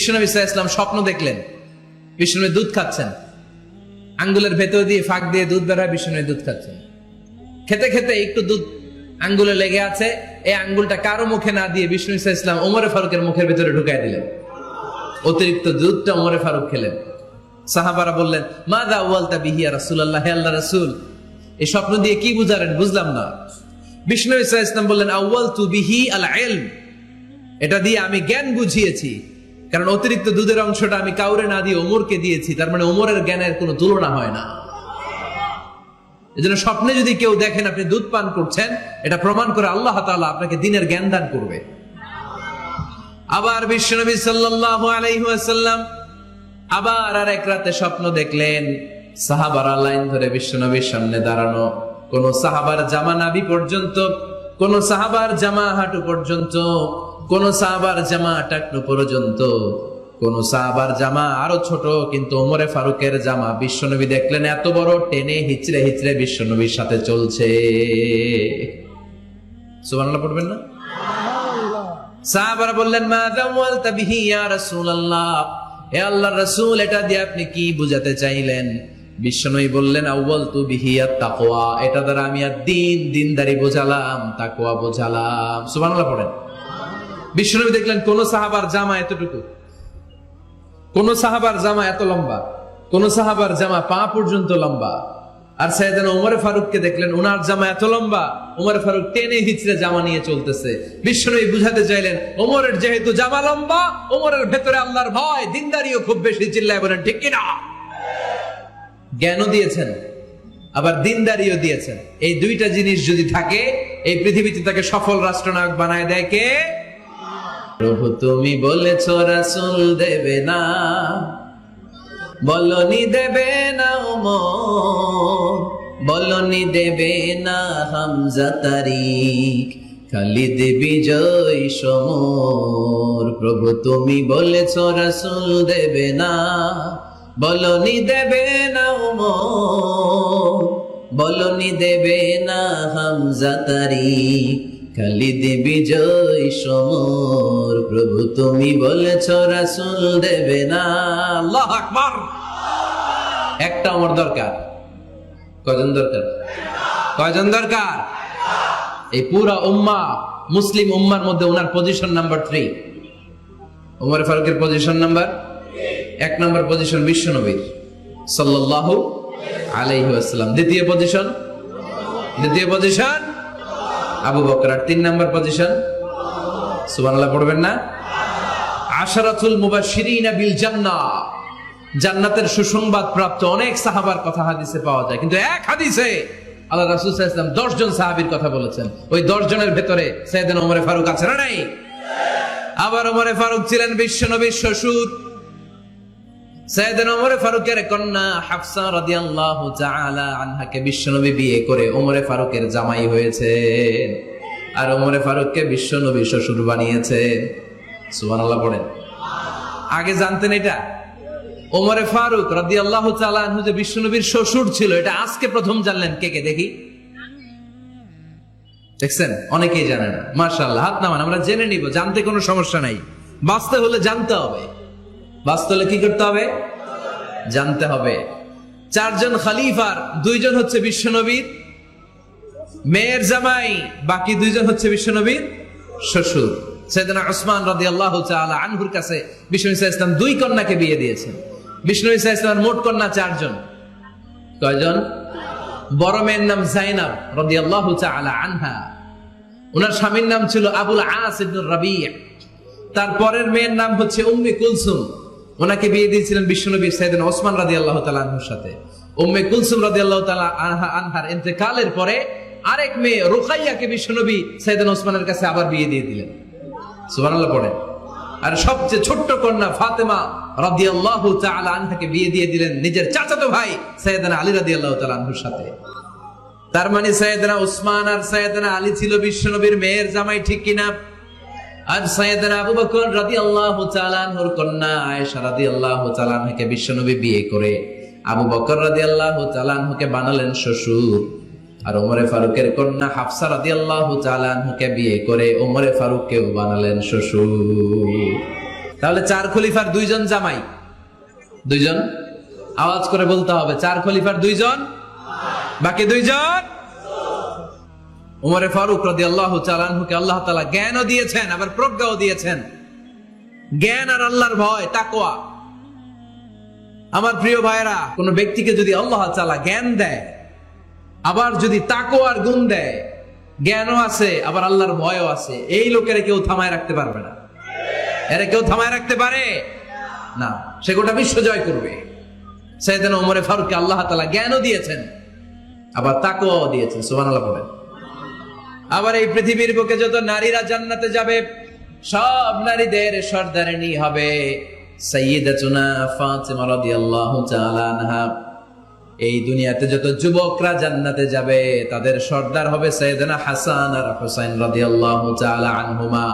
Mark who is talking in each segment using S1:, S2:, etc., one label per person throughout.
S1: সাল্লাল্লাহু ইসলাম স্বপ্ন দেখলেন বিষ্ণুনবী দুধ খাচ্ছেন। আঙ্গুলের ভেতর দিয়ে ফাঁক দিয়ে দুধ বের হয় বিষ্ণুনবী দুধ খাচ্ছেন। খেতে খেতে একটু দুধ আঙ্গুলে লেগে আছে, এই আঙ্গুলটা কারও মুখে না দিয়ে বিষ্ণু ইসা ইসলাম ওমরে ফারুকের মুখের ভেতরে ঢুকাই দিলেন। অতিরিক্ত দুধটা ওমরে ফারুক খেলেন। সাহাবারা বললেন মা দা ওয়ালতা বিহিয়া রাসূলুল্লাহ, হে আল্লাহ রাসুল, এই স্বপ্ন দিয়ে কি বুঝালেন বুঝলাম না। বিষ্ণু ইসা ইসলাম বললেন আউয়াল তু বিহি আল এটা দিয়ে আমি জ্ঞান বুঝিয়েছি কারণ অতিরিক্ত দুধের অংশটা আমি কাউরে না দিয়ে ওমরকে দিয়েছি, তার মানে ওমরের জ্ঞানের কোনো তুলনা হয় না। এজন্য স্বপ্নে যদি কেউ দেখেন আপনি দুধ পান করছেন, এটা প্রমাণ করে আল্লাহ তাআলা আপনাকে দিনের জ্ঞান দান করবে। আবার বিশ্বনবী সাল্লাল্লাহু আলাইহি ওয়াসাল্লাম আবার আর এক রাতে স্বপ্ন দেখলেন, সাহাবারা লাইন ধরে বিশ্বনবীর সামনে দাঁড়ানো। কোন সাহাবার জামা নাবি পর্যন্ত, কোন সাহাবার জামা হাঁটু পর্যন্ত কোন সাহাবার জামা টাকনু পর্যন্ত। কোন সাহাবার জামা আরও ছোট, কিন্তু ওমরে ফারুকের জামা বিশ্বনবী দেখলেন এত বড়, টেনে হিচড়ে হিচড়ে বিশ্বনবীর সাথে চলছে। সুবহানাল্লাহ পড়বেন না? সাহাবারা বললেন, মা ইয়া রাসূলুল্লাহ। হে আল্লাহর রাসূল, এটা দিয়ে আপনি কি বুঝাতে চাইলেন? বিশ্বনবী বললেন তু বিহি তাকওয়া এটা দ্বারা আমি আর দিন দিনদারি বোঝালাম, তাকওয়া বোঝালাম। সুবহানাল্লাহ পড়েন। বিশ্বনবী দেখলেন, কোন সাহাবার জামা এতটুকু? কোন সাহাবার জামা এত লম্বা? কোন সাহাবার জামা পা পর্যন্ত লম্বা? আর সাইদানা উমরে ফারুককে দেখলেন ওনার জামা এত লম্বা উমর ফারুক টেনে হিচড়ে জামা নিয়ে চলতেছে। বিশ্বনবী বুঝাতে চাইলেন, ওমরের যেহেতু জামা লম্বা, ওমরের ভেতরে আল্লাহর ভয়, দিনদারিও খুব বেশি, চিল্লায় বলেন, ঠিক কিনা? জ্ঞানও দিয়েছেন, আবার দিনদারিও দিয়েছেন। এই দুইটা জিনিস যদি থাকে, এই পৃথিবীতে তাকে সফল রাষ্ট্রনায়ক বানায় দেয় কে? প্রভু তুমি বলেছ রাসুল দেবে না। বলনি দেবে না ওমর, বলনি দেবে না হামজা তারিক, খালিদ বিজয় সমর। প্রভু তুমি বলেছ রাসুল দেবে না। বলনি দেবে না ওমর, বলনি দেবে না হামজা তারিক খালিদ বিজয় সমর। প্রভু তুমি বলেছ, রাসুল দেবে না। আল্লাহ আকবার। একটা আমার দরকার। কজন দরকার? কয়জন দরকার? এই পুরা উম্মা, মুসলিম উম্মার মধ্যে ওনার পজিশন নাম্বার থ্রি উমর ফারুকের পজিশন নাম্বার এক নম্বর পজিশন বিশ্বনবীর সাল্লাল্লাহু আলাইহি ওয়াসাল্লাম। দ্বিতীয় পজিশন দ্বিতীয় পজিশন আবু বকর আর তিন নাম্বার পজিশন। সুবহানাল্লাহ, পড়বেন না? আশারাতুল মুবাশশিরিনা বিল জান্নাহ। জান্নাতের সুসংবাদ প্রাপ্ত অনেক সাহাবার কথা হাদিসে পাওয়া যায়। কিন্তু এক হাদিসে আল্লাহ রাসূল সাল্লাল্লাহু আলাইহি ওয়াসাল্লাম 10 জন সাহাবীর কথা বলেছেন। ওই 10 জনের ভেতরে সাইয়েদনা ওমর ফারুক আছে না নাই? আবার ওমরে ফারুক ছিলেন বিশ্বনবীর শ্বশুর। সাইয়েদনা ওমরে ফারুকের কন্যা হাফসা রাদিয়াল্লাহু তাআলা আনহাকে বিশ্বনবী বিয়ে করে ওমরে ফারুকের জামাই হয়েছে আর ওমরে ফারুককে বিশ্বনবী শ্বশুর বানিয়েছে সুবহানাল্লাহ পড়েন। আগে জানতেন এটা? ওমরে ফারুক রাদিয়াল্লাহু তাআলা আনহু যে বিশ্বনবীর শ্বশুর ছিল, এটা আজকে প্রথম জানলেন। কে কে? দেখি। দেখছেন? অনেকেই জানে না মার্শাল্লাহ হাত নামান, আমরা জেনে নিব, জানতে কোনো সমস্যা নাই। বাঁচতে হলে জানতে হবে। হলে কি করতে হবে? জানতে হবে। চারজন খালিফার, দুইজন হচ্ছে বিশ্বনবীর মেয়ের জামাই, বাকি দুইজন হচ্ছে বিশ্বনবীর শ্বশুর। সেদিনা ওসমান রাদি আল্লাহ আনহুর কাছে বিষ্ণু ইসা ইসলাম দুই কন্যাকে বিয়ে দিয়েছেন। বিষ্ণু ইসা ইসলামের মোট কন্যা চারজন। কয়জন? বড় মেয়ের নাম জাইনাব রদি আল্লাহ আনহা। ওনার স্বামীর নাম ছিল আবুল আস ইবনুর রাবি। তার পরের মেয়ের নাম হচ্ছে উম্মে কুলসুম। ওনাকে বিয়ে দিয়েছিলেন বিশ্বনবী সাইদিন ওসমান রাদি আল্লাহ সাথে। উম্মে কুলসুম রাদি আল্লাহ আনহার ইন্তেকালের পরে আরেক মেয়ে বিশ্বনবী সাইদিন ওসমানের কাছে আবার বিয়ে দিয়ে দিলেন। পড়ে আর সবচেয়ে ছোট্ট কন্যা ফাতেমা রাদিয়াল্লাহু তাআলা আনহাকে বিয়ে দিয়ে দিলেন নিজের চাচাতো ভাই সাইয়েদনা আলী রাদিয়াল্লাহু তাআলা আনহুর সাথে। তার মানে সাইয়েদনা উসমান আর সাইয়েদনা আলী ছিল বিশ্বনবীর মেয়ের জামাই, ঠিক কিনা? আর সাইয়েদনা আবু বকর রাদিয়াল্লাহু তাআলা আনহুর কন্যা আয়েশা রাদিয়াল্লাহু তাআলা আনহাকে বিশ্বনবী বিয়ে করে আবু বকর রাদিয়াল্লাহু তাআলা আনহুকে বানালেন শ্বশুর। আর ওমরে ফারুকের কন্যা হাফসা রাদিয়াল্লাহু তাআলা আনহুকে বিয়ে করে ওমরে ফারুককেও বানালেন শ্বশুর। তাহলে চার খলিফার দুইজন জামাই। দুইজন? আওয়াজ করে বলতে হবে, চার খলিফার দুইজন? বাকি দুইজন? উমরে ফারুক রদি আল্লাহ চালানহুকে আল্লাহ তালা জ্ঞানও দিয়েছেন, আবার প্রজ্ঞাও দিয়েছেন। জ্ঞান আর আল্লাহর ভয় তাকোয়া আমার প্রিয় ভাইরা কোন ব্যক্তিকে যদি আল্লাহ চালা জ্ঞান দেয়, আবার যদি তাকোয়ার গুণ দেয়, জ্ঞানও আছে, আবার আল্লাহর ভয়ও আছে, এই লোকের কেউ থামায় রাখতে পারবে না। এরা কেউ থামায় রাখতে পারে? না, সে গোটা বিশ্ব জয় করবে। সেদিন ওমরে ফারুককে আল্লাহ তালা জ্ঞানও দিয়েছেন, আবার তাকওয়াও দিয়েছেন সুবান আল্লাহ বলেন। আবার এই পৃথিবীর বুকে যত নারীরা জান্নাতে যাবে, সব নারীদের সর্দারিনী হবে। সাইয়্যিদাতুনা ফাতিমা রাদিয়াল্লাহু তাআলা আনহা। এই দুনিয়াতে যত যুবকরা জান্নাতে যাবে, তাদের সর্দার হবে সৈয়দনা হাসান আর হুসাইন রাদিয়াল্লাহু আনহুমা।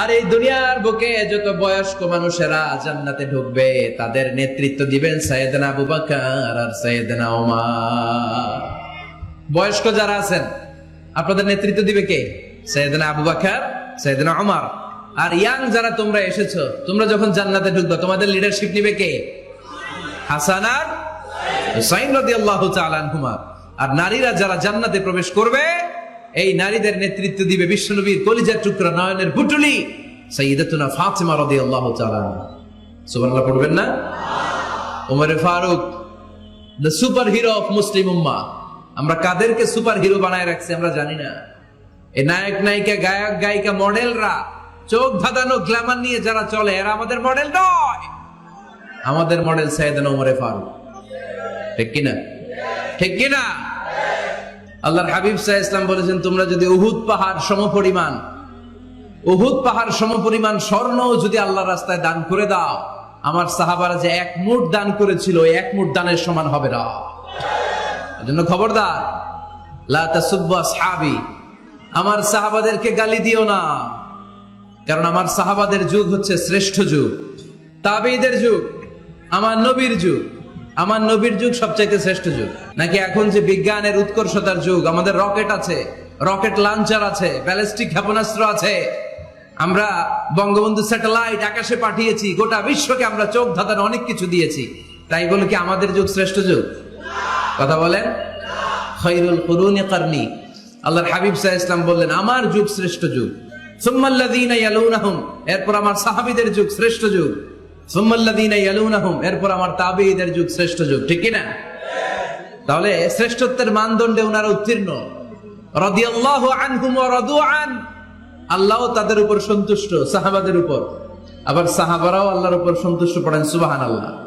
S1: আর এই দুনিয়ার বুকে যত বয়স্ক মানুষেরা জান্নাতে ঢুকবে, তাদের নেতৃত্ব দিবেন সৈয়দনা আবু বকর আর সৈয়দনা ওমর বয়স্ক যারা আছেন আপনাদের নেতৃত্ব দিবে কে? সৈয়দনা আবু বকর সৈয়দনা ওমর আর ইয়াং যারা তোমরা এসেছ, তোমরা যখন জান্নাতে ঢুকবে, তোমাদের লিডারশিপ নিবে কে? হাসান আর আর নারীরা যারা জান্নাতে প্রবেশ করবে, এই নারীদের নেতৃত্ব দিবে বিশ্বনবীর কলিজার টুকরা নয়নের বুটুলি সাইয়্যিদাতুনা ফাতিমা রাদিয়াল্লাহু পড়বেন না? ওমরে Faruk the super hero of Muslim উম্মা আমরা কাদেরকে সুপার হিরো বানায় রাখছি আমরা জানি না। এই নায়ক, নায়িকা, গায়ক, গায়িকা, মডেলরা চোখ ধাঁধানো গ্ল্যামার নিয়ে যারা চলে, এরা আমাদের মডেল নয়। আমাদের মডেল সাইয়েদানা ওমরে ফারুক। ঠিক কিনা? ঠিক কিনা? আল্লাহর হাবিব সাহ ইসলাম বলেছেন, তোমরা যদি উহুদ পাহাড় সমপরিমাণ, উহুদ পাহাড় সমপরিমাণ স্বর্ণ যদি আল্লাহর রাস্তায় দান করে দাও, আমার সাহাবারা যে এক মুঠ দান করেছিল এক মুঠ দানের সমান হবে না। এজন্য খবরদার, লা আমার সাহাবাদেরকে গালি দিও না। কারণ আমার সাহাবাদের যুগ হচ্ছে শ্রেষ্ঠ যুগ তাবেইদের যুগ, আমার নবীর যুগ। আমার নবীর যুগ সবচাইতে শ্রেষ্ঠ যুগ। নাকি এখন যে বিজ্ঞানের উৎকর্ষতার যুগ, আমাদের রকেট আছে, রকেট লঞ্চার আছে ব্যালিস্টিক ক্ষেপণাস্ত্র আছে। আমরা বঙ্গবন্ধু স্যাটেলাইট আকাশে পাঠিয়েছি, গোটা বিশ্বকে আমরা চোখ ধাঁধানো অনেক কিছু দিয়েছি। তাই বলে কি আমাদের যুগ শ্রেষ্ঠ যুগ? কথা বলেন? খৈরুল কুরুনি কারনি। আল্লাহর হাবিব সাহ ইসলাম বললেন, আমার যুগ শ্রেষ্ঠ যুগ। সুম্মাল্লাযীনা ইয়ালুনাহুম, এরপর আমার সাহাবীদের যুগ শ্রেষ্ঠ যুগ। সুম্মাল্লাযীনা ইয়ালুনাহুম, এরপর আমার তাবেঈদের যুগ শ্রেষ্ঠ যুগ। ঠিক কি না? তাহলে শ্রেষ্ঠত্বের মানদণ্ডে ওনারা উত্তীর্ণ। রাদিয়াল্লাহু আনহুম ওয়া রাদু আন। আল্লাহ তাদের উপর সন্তুষ্ট, সাহাবাদের উপর। আবার সাহাবারাও আল্লাহর উপর সন্তুষ্ট পড়েন, সুবহানাল্লাহ।